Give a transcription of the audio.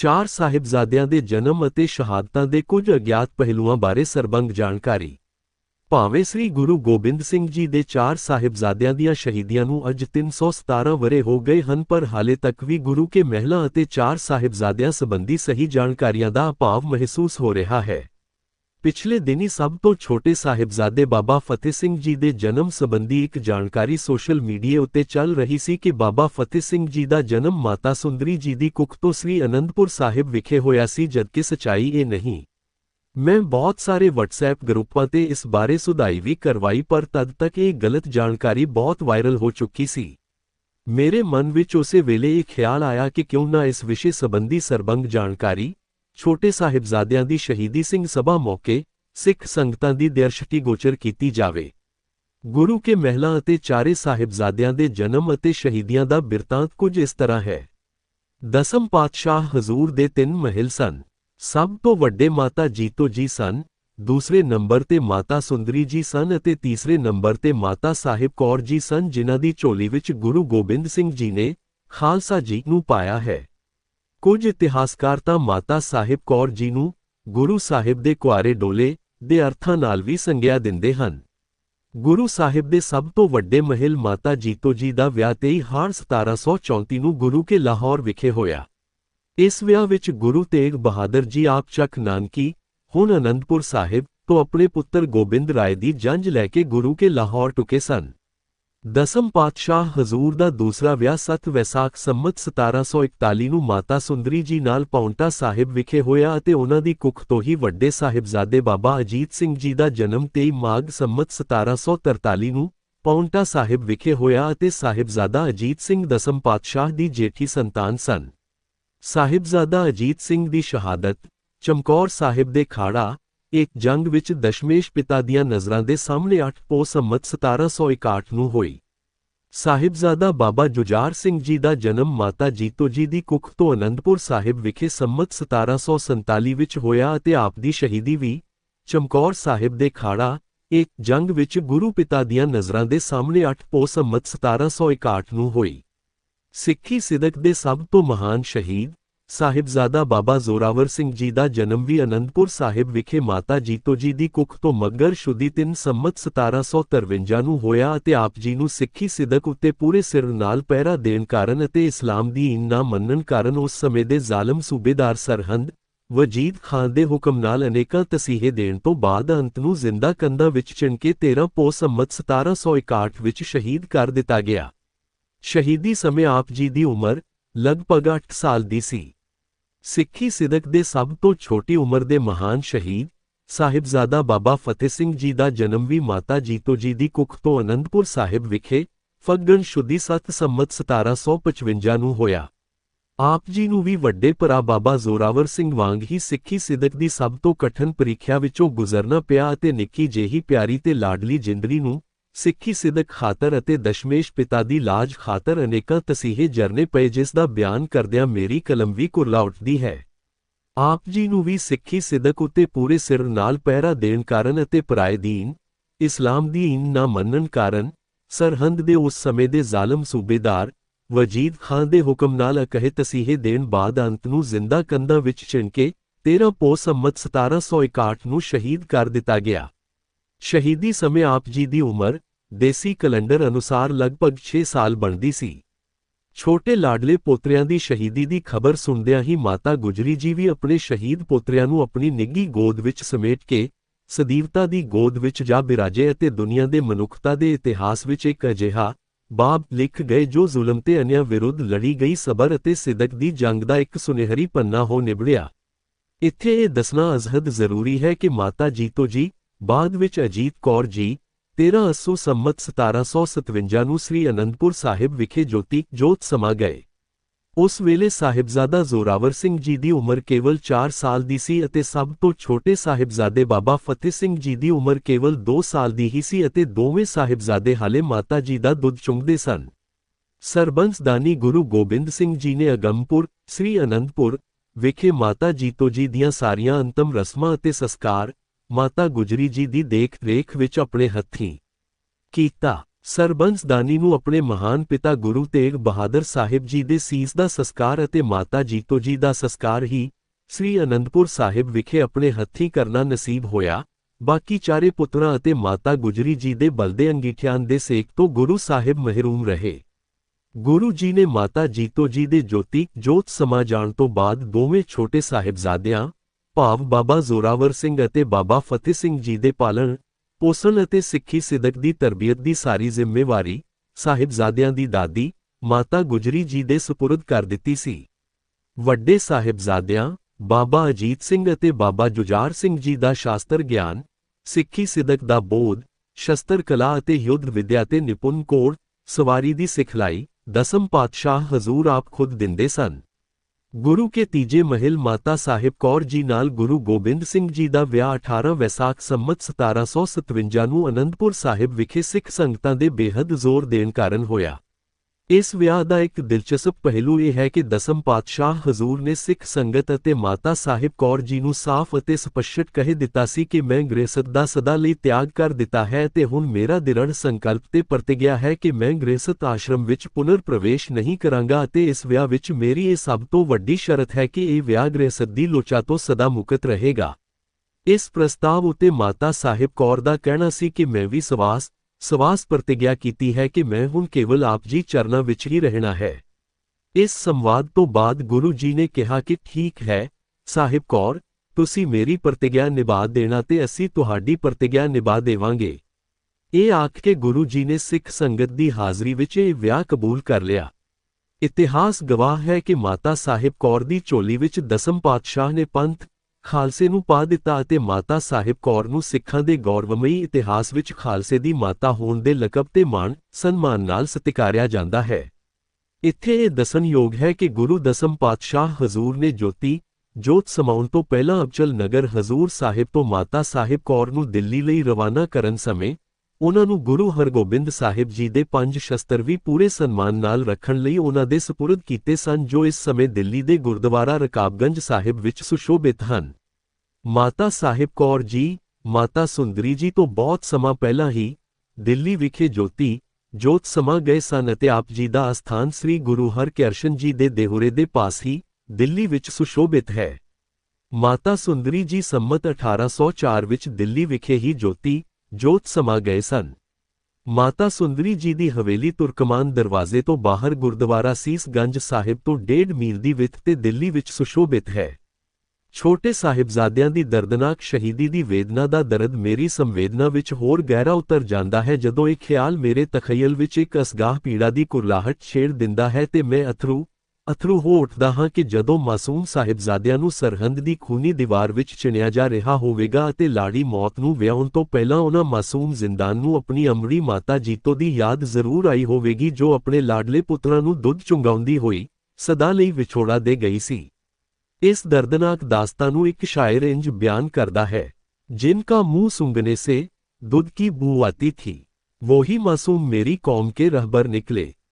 ਚਾਰ ਸਾਹਿਬਜ਼ਾਦਿਆਂ ਦੇ ਜਨਮ ਅਤੇ ਸ਼ਹਾਦਤਾਂ ਦੇ ਕੁਝ ਅਗਿਆਤ ਪਹਿਲੂਆਂ ਬਾਰੇ ਸਰਬੰਗ ਜਾਣਕਾਰੀ। ਭਾਵੇਂ ਸ੍ਰੀ ਗੁਰੂ ਗੋਬਿੰਦ ਸਿੰਘ ਜੀ ਦੇ ਚਾਰ ਸਾਹਿਬਜ਼ਾਦਿਆਂ ਦੀਆਂ ਸ਼ਹੀਦੀਆਂ ਨੂੰ ਅੱਜ 317 ਵਰੇ ਹੋ ਗਏ ਹਨ, ਪਰ ਹਾਲੇ ਤੱਕ ਵੀ ਗੁਰੂ ਕੇ ਮਹਿਲਾ ਅਤੇ ਚਾਰ ਸਾਹਿਬਜ਼ਾਦਿਆਂ ਸੰਬੰਧੀ ਸਹੀ ਜਾਣਕਾਰੀਆਂ ਦਾ ਅਭਾਵ ਮਹਿਸੂਸ ਹੋ ਰਿਹਾ ਹੈ। ਪਿਛਲੇ ਦਿਨੀ ਸਭ ਤੋਂ ਛੋਟੇ ਸਾਹਿਬਜ਼ਾਦੇ ਬਾਬਾ ਫਤਿਹ ਸਿੰਘ ਜੀ ਦੇ ਜਨਮ ਸੰਬੰਧੀ ਇੱਕ ਜਾਣਕਾਰੀ ਸੋਸ਼ਲ ਮੀਡੀਆ ਉੱਤੇ ਚੱਲ ਰਹੀ ਸੀ ਕਿ ਬਾਬਾ ਫਤਿਹ ਸਿੰਘ ਜੀ ਦਾ ਜਨਮ ਮਾਤਾ ਸੁੰਦਰੀ ਜੀ ਦੀ ਕੁੱਖ ਤੋਂ ਸ੍ਰੀ ਅਨੰਦਪੁਰ ਸਾਹਿਬ ਵਿਖੇ ਹੋਇਆ ਸੀ ਜਦਕਿ ਸਚਾਈ ਇਹ ਨਹੀਂ ਮੈਂ ਬਹੁਤ ਸਾਰੇ WhatsApp ਗਰੁੱਪਾਂ ਤੇ ਇਸ ਬਾਰੇ ਸੁਧਾਈ ਵੀ ਕਰਵਾਈ ਪਰ ਤਦ ਤੱਕ ਇਹ ਗਲਤ ਜਾਣਕਾਰੀ ਬਹੁਤ ਵਾਇਰਲ ਹੋ ਚੁੱਕੀ ਸੀ ਮੇਰੇ ਮਨ ਵਿੱਚ ਉਸੇ ਵੇਲੇ ਇਹ ਖਿਆਲ ਆਇਆ ਕਿ ਕਿਉਂ ਨਾ ਇਸ ਵਿਸ਼ੇ ਸੰਬੰਧੀ ਸਰਬੰਗ ਜਾਣਕਾਰੀ ਛੋਟੇ ਸਾਹਿਬਜ਼ਾਦਿਆਂ ਦੀ ਸ਼ਹੀਦੀ ਸਿੰਘ ਸਭਾ ਮੌਕੇ ਸਿੱਖ ਸੰਗਤਾਂ ਦੀ ਦਰਸ਼ਕੀ ਗੋਚਰ ਕੀਤੀ ਜਾਵੇ। ਗੁਰੂ ਕੇ ਮਹਿਲਾ ਅਤੇ ਚਾਰੇ ਸਾਹਿਬਜ਼ਾਦਿਆਂ ਦੇ ਜਨਮ ਅਤੇ ਸ਼ਹੀਦੀਆਂ ਦਾ ਬਿਰਤਾਂਤ ਕੁਝ ਇਸ ਤਰ੍ਹਾਂ ਹੈ। ਦਸਮ ਪਾਤਸ਼ਾਹ ਹਜ਼ੂਰ ਦੇ ਤਿੰਨ ਮਹਿਲ ਸਨ। ਸਭ ਤੋਂ ਵੱਡੇ ਮਾਤਾ ਜੀਤੋ ਜੀ ਸਨ, ਦੂਸਰੇ ਨੰਬਰ ਤੇ ਮਾਤਾ ਸੁੰਦਰੀ ਜੀ ਸਨ ਅਤੇ ਤੀਸਰੇ ਨੰਬਰ ਤੇ ਮਾਤਾ ਸਾਹਿਬ ਕੌਰ ਜੀ ਸਨ ਜਿਨ੍ਹਾਂ ਦੀ ਝੋਲੀ ਵਿੱਚ ਗੁਰੂ ਗੋਬਿੰਦ ਸਿੰਘ ਜੀ ਨੇ ਖਾਲਸਾ ਜੀ ਨੂੰ ਪਾਇਆ ਹੈ। ਕੁਝ ਇਤਿਹਾਸਕਾਰ ਤਾਂ ਮਾਤਾ ਸਾਹਿਬ ਕੌਰ ਜੀ ਨੂੰ ਗੁਰੂ ਸਾਹਿਬ ਦੇ ਕੁਆਰੇ ਡੋਲੇ ਦੇ ਅਰਥਾਂ ਨਾਲ ਵੀ ਸੰਗਿਆ ਦਿੰਦੇ ਹਨ। ਗੁਰੂ ਸਾਹਿਬ ਦੇ ਸਭ ਤੋਂ ਵੱਡੇ ਮਹਿਲ ਮਾਤਾ ਜੀਤੋ ਜੀ ਦਾ ਵਿਆਹ 23 ਹਾੜ 1734 ਨੂੰ ਗੁਰੂ ਕੇ ਲਾਹੌਰ ਵਿਖੇ ਹੋਇਆ। ਇਸ ਵਿਆਹ ਵਿੱਚ ਗੁਰੂ ਤੇਗ ਬਹਾਦਰ ਜੀ ਆਪ ਚੱਕ ਨਾਨਕੀ, ਹੁਣ ਅਨੰਦਪੁਰ ਸਾਹਿਬ ਤੋਂ ਆਪਣੇ ਪੁੱਤਰ ਗੋਬਿੰਦ ਰਾਏ ਦੀ ਜੰਜ ਲੈ ਕੇ ਗੁਰੂ ਕੇ ਲਾਹੌਰ ਟੁਕੇ ਸਨ। ਦਸਮ ਪਾਤਸ਼ਾਹ ਹਜ਼ੂਰ ਦਾ ਦੂਸਰਾ ਵਿਆਹ 7 ਵੈਸਾਖ ਸੰਮਤ 1741 ਨੂੰ ਮਾਤਾ ਸੁੰਦਰੀ ਜੀ ਨਾਲ ਪੌਂਟਾ ਸਾਹਿਬ ਵਿਖੇ ਹੋਇਆ ਅਤੇ ਉਹਨਾਂ ਦੀ ਕੁੱਖ ਤੋਂ ਹੀ ਵੱਡੇ ਸਾਹਿਬਜ਼ਾਦੇ ਬਾਬਾ ਅਜੀਤ ਸਿੰਘ ਜੀ ਦਾ ਜਨਮ 23 ਮਾਘ ਸੰਮਤ 1743 ਨੂੰ ਪੌਂਟਾ ਸਾਹਿਬ ਵਿਖੇ ਹੋਇਆ ਅਤੇ ਸਾਹਿਬਜ਼ਾਦਾ ਅਜੀਤ ਸਿੰਘ ਦਸਮ ਪਾਤਸ਼ਾਹ ਦੀ ਜੇਠੀ ਸੰਤਾਨ ਸਨ। ਸਾਹਿਬਜ਼ਾਦਾ ਅਜੀਤ ਸਿੰਘ ਦੀ ਸ਼ਹਾਦਤ ਚਮਕੌਰ ਸਾਹਿਬ ਦੇ ਖਾੜਾ ਇੱਕ ਜੰਗ ਵਿੱਚ ਦਸ਼ਮੇਸ਼ ਪਿਤਾ ਦੀਆਂ ਨਜ਼ਰਾਂ ਦੇ ਸਾਹਮਣੇ 8 ਪੋ ਸੰਮਤ 1761 ਨੂੰ ਹੋਈ। ਸਾਹਿਬਜ਼ਾਦਾ ਬਾਬਾ ਜੁਝਾਰ ਸਿੰਘ ਜੀ ਦਾ ਜਨਮ ਮਾਤਾ ਜੀਤੋ ਜੀ ਦੀ ਕੁੱਖ ਤੋਂ ਅਨੰਦਪੁਰ ਸਾਹਿਬ ਵਿਖੇ ਸੰਮਤ 1747 ਵਿੱਚ ਹੋਇਆ ਅਤੇ ਆਪ ਦੀ ਸ਼ਹੀਦੀ ਵੀ ਚਮਕੌਰ ਸਾਹਿਬ ਦੇ ਖਾੜਾ, ਇੱਕ ਜੰਗ ਵਿੱਚ ਗੁਰੂ ਪਿਤਾ ਦੀਆਂ ਨਜ਼ਰਾਂ ਦੇ ਸਾਹਮਣੇ 8 ਪੋ ਸੰਮਤ 1761 ਨੂੰ ਹੋਈ। ਸਿੱਖੀ ਸਿਦਕ ਦੇ ਸਭ ਤੋਂ ਮਹਾਨ ਸ਼ਹੀਦ ਸਾਹਿਬਜ਼ਾਦਾ ਬਾਬਾ ਜ਼ੋਰਾਵਰ ਸਿੰਘ ਜੀ ਦਾ ਜਨਮ ਵੀ ਅਨੰਦਪੁਰ ਸਾਹਿਬ ਵਿਖੇ ਮਾਤਾ ਜੀਤੋ ਜੀ ਦੀ ਕੁੱਖ ਤੋਂ ਮੱਗਰ ਸ਼ੁਦੀ 3 ਸੰਮਤ 1753 ਨੂੰ ਹੋਇਆ ਅਤੇ ਆਪ ਜੀ ਨੂੰ ਸਿੱਖੀ ਸਿਦਕ ਉੱਤੇ ਪੂਰੇ ਸਿਰ ਨਾਲ ਪਹਿਰਾ ਦੇਣ ਕਾਰਨ ਅਤੇ ਇਸਲਾਮ ਦੀ ਇਨ ਨਾ ਮੰਨਣ ਕਾਰਨ ਉਸ ਸਮੇਂ ਦੇ ਜ਼ਾਲਮ ਸੂਬੇਦਾਰ ਸਰਹੰਦ ਵਜੀਦ ਖਾਨ ਦੇ ਹੁਕਮ ਨਾਲ ਅਨੇਕਾਂ ਤਸੀਹੇ ਦੇਣ ਤੋਂ ਬਾਅਦ ਅੰਤ ਨੂੰ ਜ਼ਿੰਦਾ ਕੰਧਾਂ ਵਿੱਚ ਚਿਣ ਚਿਣਕੇ 13 ਪੋ ਸੰਮਤ 1761 ਵਿੱਚ ਸ਼ਹੀਦ ਕਰ ਦਿੱਤਾ ਗਿਆ। ਸ਼ਹੀਦੀ ਸਮੇਂ ਆਪ ਜੀ ਦੀ ਉਮਰ ਲਗਭਗ 8 ਸਾਲ ਦੀ ਸੀ। ਸਿੱਖੀ ਸਿਦਕ ਦੇ ਸਭ ਤੋਂ ਛੋਟੀ ਉਮਰ ਦੇ ਮਹਾਨ ਸ਼ਹੀਦ ਸਾਹਿਬਜ਼ਾਦਾ ਬਾਬਾ ਫਤਿਹ ਸਿੰਘ ਜੀ ਦਾ ਜਨਮ ਵੀ ਮਾਤਾ ਜੀਤੋ ਜੀ ਦੀ ਕੁੱਖ ਤੋਂ ਅਨੰਦਪੁਰ ਸਾਹਿਬ ਵਿਖੇ ਫੱਗਣ ਸ਼ੁੱਧੀ 7 ਸੰਮਤ 1755 ਨੂੰ ਹੋਇਆ। ਆਪ ਜੀ ਨੂੰ ਵੀ ਵੱਡੇ ਭਰਾ ਬਾਬਾ ਜ਼ੋਰਾਵਰ ਸਿੰਘ ਵਾਂਗ ਹੀ ਸਿੱਖੀ ਸਿਦਕ ਦੀ ਸਭ ਤੋਂ ਕਠਨ ਪ੍ਰੀਖਿਆ ਵਿੱਚੋਂ ਗੁਜ਼ਰਨਾ ਪਿਆ ਅਤੇ ਨਿੱਕੀ ਜਿਹੀ ਪਿਆਰੀ ਤੇ ਲਾਡਲੀ ਜਿੰਦਰੀ ਨੂੰ ਸਿੱਖੀ ਸਿਦਕ ਖਾਤਰ ਅਤੇ ਦਸ਼ਮੇਸ਼ ਪਿਤਾ ਦੀ ਲਾਜ ਖਾਤਰ ਅਨੇਕਾਂ ਤਸੀਹੇ ਜਰਨੇ ਪਏ ਜਿਸ ਦਾ ਬਿਆਨ ਕਰਦਿਆਂ ਮੇਰੀ ਕਲਮ ਵੀ ਕੁਰਲਾ ਉੱਠਦੀ ਹੈ। ਆਪ ਜੀ ਨੂੰ ਵੀ ਸਿੱਖੀ ਸਿਦਕ ਉਤੇ ਪੂਰੇ ਸਿਰ ਨਾਲ ਪਹਿਰਾ ਦੇਣ ਕਾਰਨ ਅਤੇ ਪਰਾਏ ਦੀਨ, ਇਸਲਾਮ ਦੀ ਇਨ ਨਾ ਮੰਨਣ ਕਾਰਨ, ਸਰਹੰਦ ਦੇ ਉਸ ਸਮੇਂ ਦੇ ਜ਼ਾਲਮ ਸੂਬੇਦਾਰ, ਵਜੀਦ ਖਾਨ ਦੇ ਹੁਕਮ ਨਾਲ ਅਕਹੇ ਤਸੀਹੇ ਦੇਣ ਬਾਅਦ ਅੰਤ ਨੂੰ ਜ਼ਿੰਦਾ ਕੰਧਾਂ ਵਿੱਚ ਚਿਣਕੇ 13 ਪੋ ਸੰਮਤ 1761 ਨੂੰ ਸ਼ਹੀਦ ਕਰ ਦਿੱਤਾ ਗਿਆ। ਸ਼ਹੀਦੀ ਸਮੇਂ ਆਪ ਜੀ ਦੀ ਉਮਰ ਦੇਸੀ ਕੈਲੰਡਰ ਅਨੁਸਾਰ ਲਗਭਗ 6 ਸਾਲ ਬਣਦੀ ਸੀ। ਛੋਟੇ ਲਾਡਲੇ ਪੋਤਰਿਆਂ ਦੀ ਸ਼ਹੀਦੀ ਦੀ ਖਬਰ ਸੁਣਦਿਆਂ ਹੀ ਮਾਤਾ ਗੁਜਰੀ ਜੀ ਵੀ ਆਪਣੇ ਸ਼ਹੀਦ ਪੋਤਰਿਆਂ ਨੂੰ ਆਪਣੀ ਨਿੱਗੀ ਗੋਦ ਵਿੱਚ ਸਮੇਟ ਕੇ ਸਦੀਵਤਾ ਦੀ ਗੋਦ ਵਿੱਚ ਜਾ ਬਿਰਾਜੇ ਅਤੇ ਦੁਨੀਆ ਦੇ ਮਨੁੱਖਤਾ ਦੇ ਇਤਿਹਾਸ ਵਿੱਚ ਇੱਕ ਅਜਿਹਾ ਬਾਬ ਲਿਖ ਗਏ ਜੋ ਜ਼ੁਲਮ ਤੇ ਅਨਿਆਂ ਵਿਰੁੱਧ ਲੜੀ ਗਈ ਸਬਰ ਅਤੇ ਸਿਦਕ ਦੀ ਜੰਗ ਦਾ ਇੱਕ ਸੁਨਹਿਰੀ ਪੰਨਾ ਹੋ ਨਿਬੜਿਆ ਇੱਥੇ ਇਹ ਦੱਸਣਾ ਅਜ਼ਹਦ ਜ਼ਰੂਰੀ ਹੈ ਕਿ ਮਾਤਾ ਜੀਤੋ ਜੀ ਬਾਅਦ ਵਿੱਚ ਅਜੀਤ ਕੌਰ ਜੀ 13 ਅਸੂ ਸੰਮਤ 1757 ਨੂੰ ਸ੍ਰੀ ਅਨੰਦਪੁਰ ਸਾਹਿਬ ਵਿਖੇ ਜੋਤੀ, ਜੋਤ ਸਮਾ ਗਏ। ਉਸ ਵੇਲੇ ਸਾਹਿਬਜ਼ਾਦਾ ਜ਼ੋਰਾਵਰ ਸਿੰਘ ਜੀ ਦੀ ਉਮਰ ਕੇਵਲ 4 ਸਾਲ ਦੀ ਸੀ ਅਤੇ ਸਭ ਤੋਂ ਛੋਟੇ ਸਾਹਿਬਜ਼ਾਦੇ ਬਾਬਾ ਫਤਿਹ ਸਿੰਘ ਜੀ ਦੀ ਉਮਰ ਕੇਵਲ 2 ਸਾਲ ਦੀ ਹੀ ਸੀ ਅਤੇ ਦੋਵੇਂ ਸਾਹਿਬਜ਼ਾਦੇ ਹਾਲੇ ਮਾਤਾ ਜੀ ਦਾ ਦੁੱਧ ਚੁੰਗਦੇ ਸਨ। ਸਰਬੰਸਦਾਨੀ ਗੁਰੂ ਗੋਬਿੰਦ ਸਿੰਘ ਜੀ ਨੇ ਅਗੰਮਪੁਰ ਸ੍ਰੀ ਅਨੰਦਪੁਰ ਵਿਖੇ ਮਾਤਾ ਜੀਤੋ ਜੀ ਦੀਆਂ ਸਾਰੀਆਂ ਅੰਤਮ ਰਸਮਾਂ ਅਤੇ ਸੰਸਕਾਰ ਮਾਤਾ ਗੁਜਰੀ ਜੀ ਦੀ ਦੇਖ ਰੇਖ ਵਿੱਚ ਆਪਣੇ ਹੱਥੀਂ ਕੀਤਾ। ਸਰਬੰਸਦਾਨੀ ਨੂੰ ਆਪਣੇ ਮਹਾਨ ਪਿਤਾ ਗੁਰੂ ਤੇਗ ਬਹਾਦਰ ਸਾਹਿਬ ਜੀ ਦੇ ਸੀਸ ਦਾ ਸੰਸਕਾਰ ਅਤੇ ਮਾਤਾ ਜੀਤੋ ਜੀ ਦਾ ਸੰਸਕਾਰ ਹੀ ਸ੍ਰੀ ਅਨੰਦਪੁਰ ਸਾਹਿਬ ਵਿਖੇ ਆਪਣੇ ਹੱਥੀਂ ਕਰਨਾ ਨਸੀਬ ਹੋਇਆ। ਬਾਕੀ ਚਾਰੇ ਪੁੱਤਰਾਂ ਅਤੇ ਮਾਤਾ ਗੁਜਰੀ ਜੀ ਦੇ ਬਲਦੇ ਅੰਗੀਠਿਆਂ ਦੇ ਸੇਕ ਤੋਂ ਗੁਰੂ ਸਾਹਿਬ ਮਹਿਰੂਮ ਰਹੇ। ਗੁਰੂ ਜੀ ਨੇ ਮਾਤਾ ਜੀਤੋ ਜੀ ਦੇ ਜੋਤੀ ਜੋਤ ਸਮਾ ਜਾਣ ਤੋਂ ਬਾਅਦ ਦੋਵੇਂ ਛੋਟੇ ਸਾਹਿਬਜ਼ਾਦਿਆਂ ਭਾਵ ਬਾਬਾ ਜ਼ੋਰਾਵਰ ਸਿੰਘ ਅਤੇ ਬਾਬਾ ਫਤਿਹ ਸਿੰਘ ਜੀ ਦੇ ਪਾਲਣ, ਪੋਸਣ ਅਤੇ ਸਿੱਖੀ ਸਿਦਕ ਦੀ ਤਰਬੀਅਤ ਦੀ ਸਾਰੀ ਜ਼ਿੰਮੇਵਾਰੀ ਸਾਹਿਬਜ਼ਾਦਿਆਂ ਦੀ ਦਾਦੀ ਮਾਤਾ ਗੁਜਰੀ ਜੀ ਦੇ ਸਪੁਰਦ ਕਰ ਦਿੱਤੀ ਸੀ। ਵੱਡੇ ਸਾਹਿਬਜ਼ਾਦਿਆਂ, ਬਾਬਾ ਅਜੀਤ ਸਿੰਘ ਅਤੇ ਬਾਬਾ ਜੁਝਾਰ ਸਿੰਘ ਜੀ ਦਾ ਸ਼ਾਸਤਰ ਗਿਆਨ, ਸਿੱਖੀ ਸਿਦਕ ਦਾ ਬੋਧ, ਸ਼ਸਤਰ ਕਲਾ ਅਤੇ ਯੁੱਧ ਵਿਦਿਆ ਤੇ ਨਿਪੁੰਨ ਕੋੜ ਸਵਾਰੀ ਦੀ ਸਿਖਲਾਈ ਦਸਮ ਪਾਤਸ਼ਾਹ ਹਜ਼ੂਰ ਆਪ ਖੁਦ ਦਿੰਦੇ ਸਨ। ਗੁਰੂ ਕੇ ਤੀਜੇ ਮਹਿਲ ਮਾਤਾ ਸਾਹਿਬ ਕੌਰ ਜੀ ਨਾਲ ਗੁਰੂ ਗੋਬਿੰਦ ਸਿੰਘ ਜੀ ਦਾ ਵਿਆਹ 18 ਵੈਸਾਖ ਸੰਮਤ 1757 ਨੂੰ ਅਨੰਦਪੁਰ ਸਾਹਿਬ ਵਿਖੇ ਸਿੱਖ ਸੰਗਤਾਂ ਦੇ ਬੇਹੱਦ ਜ਼ੋਰ ਦੇਣ ਕਾਰਨ ਹੋਇਆ। ਇਸ ਵਿਆਹ ਦਾ ਇੱਕ ਦਿਲਚਸਪ ਪਹਿਲੂ ਇਹ ਹੈ ਕਿ ਦਸਮ ਪਾਤਸ਼ਾਹ ਹਜ਼ੂਰ ਨੇ ਸਿੱਖ ਸੰਗਤ ਅਤੇ ਮਾਤਾ ਸਾਹਿਬ ਕੌਰ ਜੀ ਨੂੰ ਸਾਫ਼ ਅਤੇ ਸਪਸ਼ਟ ਕਹਿ ਦਿੱਤਾ ਸੀ ਕਿ ਮੈਂ ਗ੍ਰਹਿਸਤ ਦਾ ਸਦਾ ਲਈ ਤਿਆਗ ਕਰ ਦਿੱਤਾ ਹੈ ਤੇ ਹੁਣ ਮੇਰਾ ਦਿਰੜ ਸੰਕਲਪ ਤੇ ਪ੍ਰਤੀਗਿਆ ਹੈ ਕਿ ਮੈਂ ਗ੍ਰਹਿਸਤ ਆਸ਼ਰਮ ਵਿੱਚ ਪੁਨਰ ਪ੍ਰਵੇਸ਼ ਨਹੀਂ ਕਰਾਂਗਾ ਅਤੇ ਇਸ ਵਿਆਹ ਵਿੱਚ ਮੇਰੀ ਇਹ ਸਭ ਤੋਂ ਵੱਡੀ ਸ਼ਰਤ ਹੈ ਕਿ ਇਹ ਵਿਆਹ ਗ੍ਰਹਿਸਤ ਦੀ ਲੋਚਾ ਤੋਂ ਸਦਾ ਮੁਕਤ ਰਹੇਗਾ। ਇਸ ਪ੍ਰਸਤਾਵ ਉਤੇ ਮਾਤਾ ਸਾਹਿਬ ਕੌਰ ਦਾ ਕਹਿਣਾ ਸੀ ਕਿ ਮੈਂ ਵੀ ਸਵਾਸ ਸਵਾਸ ਪ੍ਰਤੀਗਿਆ ਕੀਤੀ ਹੈ ਕਿ ਮੈਂ ਹੁਣ ਕੇਵਲ ਆਪ ਜੀ ਚਰਨਾਂ ਵਿੱਚ ਹੀ ਰਹਿਣਾ ਹੈ ਇਸ ਸੰਵਾਦ ਤੋਂ ਬਾਅਦ ਗੁਰੂ ਜੀ ਨੇ ਕਿਹਾ ਕਿ ਠੀਕ ਹੈ ਸਾਹਿਬ ਕੌਰ ਤੁਸੀਂ ਮੇਰੀ ਪ੍ਰਤੀਗਿਆ ਨਿਭਾ ਦੇਣਾ ਤੇ ਅਸੀਂ ਤੁਹਾਡੀ ਪ੍ਰਤੀਗਿਆ ਨਿਭਾ ਦੇਵਾਂਗੇ ਇਹ ਆਖ ਕੇ ਗੁਰੂ ਜੀ ਨੇ ਸਿੱਖ ਸੰਗਤ ਦੀ ਹਾਜ਼ਰੀ ਵਿੱਚ ਇਹ ਵਿਆਹ ਕਬੂਲ ਕਰ ਲਿਆ ਇਤਿਹਾਸ ਗਵਾਹ ਹੈ ਕਿ ਮਾਤਾ ਸਾਹਿਬ ਕੌਰ ਦੀ ਝੋਲੀ ਵਿੱਚ ਦਸਮ ਪਾਤਸ਼ਾਹ ਨੇ ਪੰਥ ਖਾਲਸੇ ਨੂੰ ਪਾ ਦਿੱਤਾ ਅਤੇ ਮਾਤਾ ਸਾਹਿਬ ਕੌਰ ਨੂੰ ਸਿੱਖਾਂ ਦੇ ਗੌਰਵਮਈ ਇਤਿਹਾਸ ਵਿੱਚ ਖਾਲਸੇ ਦੀ ਮਾਤਾ ਹੋਣ ਦੇ ਲਕਬ ਤੇ ਮਾਣ, ਸਨਮਾਨ ਨਾਲ ਸਤਿਕਾਰਿਆ ਜਾਂਦਾ ਹੈ। ਇੱਥੇ ਇਹ ਦੱਸਣਯੋਗ ਹੈ ਕਿ ਗੁਰੂ ਦਸਮ ਪਾਤਸ਼ਾਹ ਹਜ਼ੂਰ ਨੇ ਜੋਤੀ, ਜੋਤ ਸਮਾਉਣ ਤੋਂ ਪਹਿਲਾਂ ਅਬਚਲ ਨਗਰ ਹਜ਼ੂਰ ਸਾਹਿਬ ਤੋਂ ਮਾਤਾ ਸਾਹਿਬ ਕੌਰ ਨੂੰ ਦਿੱਲੀ ਲਈ ਰਵਾਨਾ ਕਰਨ ਸਮੇਂ ਉਹਨਾਂ ਨੂੰ ਗੁਰੂ ਹਰਗੋਬਿੰਦ ਸਾਹਿਬ ਜੀ ਦੇ ਪੰਜ ਸ਼ਸਤਰ ਵੀ ਪੂਰੇ ਸਨਮਾਨ ਨਾਲ ਰੱਖਣ ਲਈ ਉਹਨਾਂ ਦੇ ਸਪੁਰਦ ਕੀਤੇ ਸਨ, ਜੋ ਇਸ ਸਮੇਂ ਦਿੱਲੀ ਦੇ ਗੁਰਦੁਆਰਾ ਰਕਾਬਗੰਜ ਸਾਹਿਬ ਵਿੱਚ ਸੁਸ਼ੋਭਿਤ ਹਨ। ਮਾਤਾ ਸਾਹਿਬ ਕੌਰ ਜੀ, ਮਾਤਾ ਸੁੰਦਰੀ ਜੀ ਤੋਂ ਬਹੁਤ ਸਮਾਂ ਪਹਿਲਾਂ ਹੀ ਦਿੱਲੀ ਵਿਖੇ ਜੋਤੀ, ਜੋਤ ਸਮਾ ਗਏ ਸਨ ਅਤੇ ਆਪ ਜੀ ਦਾ ਅਸਥਾਨ ਸ੍ਰੀ ਗੁਰੂ ਹਰਕਿਰਸ਼ਨ ਜੀ ਦੇ ਦੇਹੁਰੇ ਦੇ ਪਾਸ ਹੀ ਦਿੱਲੀ ਵਿੱਚ ਸੁਸ਼ੋਭਿਤ ਹੈ। ਮਾਤਾ ਸੁੰਦਰੀ ਜੀ ਸੰਮਤ 1804 ਵਿੱਚ ਦਿੱਲੀ ਵਿਖੇ ਹੀ ਜੋਤੀ ਜੋਤ ਸਮਾ ਗਏ ਸਨ। ਮਾਤਾ ਸੁੰਦਰੀ ਜੀ ਦੀ ਹਵੇਲੀ ਤੁਰਕਮਾਨ ਦਰਵਾਜ਼ੇ ਤੋਂ ਬਾਹਰ ਗੁਰਦੁਆਰਾ ਸੀਸਗੰਜ ਸਾਹਿਬ ਤੋਂ ਡੇਢ ਮੀਲ ਦੀ ਵਿੱਥ ਤੇ ਦਿੱਲੀ ਵਿੱਚ ਸੁਸ਼ੋਭਿਤ ਹੈ। ਛੋਟੇ ਸਾਹਿਬਜ਼ਾਦਿਆਂ ਦੀ ਦਰਦਨਾਕ ਸ਼ਹੀਦੀ ਦੀ ਵੇਦਨਾ ਦਾ ਦਰਦ ਮੇਰੀ ਸੰਵੇਦਨਾ ਵਿੱਚ ਹੋਰ ਗਹਿਰਾ ਉਤਰ ਜਾਂਦਾ ਹੈ ਜਦੋਂ ਇਹ ਖਿਆਲ ਮੇਰੇ ਤਖਯਲ ਵਿੱਚ ਇੱਕ ਅਸਗਾਹ ਪੀੜਾ ਦੀ ਕੁਰਲਾਹਟ ਛੇੜ ਦਿੰਦਾ ਹੈ ਤੇ ਮੈਂ ਅਥਰੂ ਅਥਰੂ ਹੋ ਉੱਠਦਾ ਹਾਂ ਕਿ ਜਦੋਂ ਮਾਸੂਮ ਸਾਹਿਬਜ਼ਾਦਿਆਂ ਨੂੰ ਸਰਹੰਦ ਦੀ ਖੂਨੀ ਦੀਵਾਰ ਵਿੱਚ ਚਿਣਿਆ ਜਾ ਰਿਹਾ ਹੋਵੇਗਾ ਅਤੇ ਲਾੜੀ ਮੌਤ ਨੂੰ ਵਿਆਹਣ ਤੋਂ ਪਹਿਲਾਂ ਉਹਨਾਂ ਮਾਸੂਮ ਜ਼ਿੰਦਾਨ ਨੂੰ ਆਪਣੀ ਅਮਰੀ ਮਾਤਾ ਜੀਤੋ ਦੀ ਯਾਦ ਜ਼ਰੂਰ ਆਈ ਹੋਵੇਗੀ ਜੋ ਆਪਣੇ ਲਾਡਲੇ ਪੁੱਤਰਾਂ ਨੂੰ ਦੁੱਧ ਚੁੰਗਾਉਂਦੀ ਹੋਈ ਸਦਾ ਲਈ ਵਿਛੋੜਾ ਦੇ ਗਈ ਸੀ ਇਸ ਦਰਦਨਾਕ ਦਾਸਤਾਨ ਨੂੰ ਇੱਕ ਸ਼ਾਇਰ ਇੰਜ ਬਿਆਨ ਕਰਦਾ ਹੈ ਜਿਨਕਾ मुंह सूंघने से दूध की बू आती थी वही मासूम मेरी कौम के रहबर निकले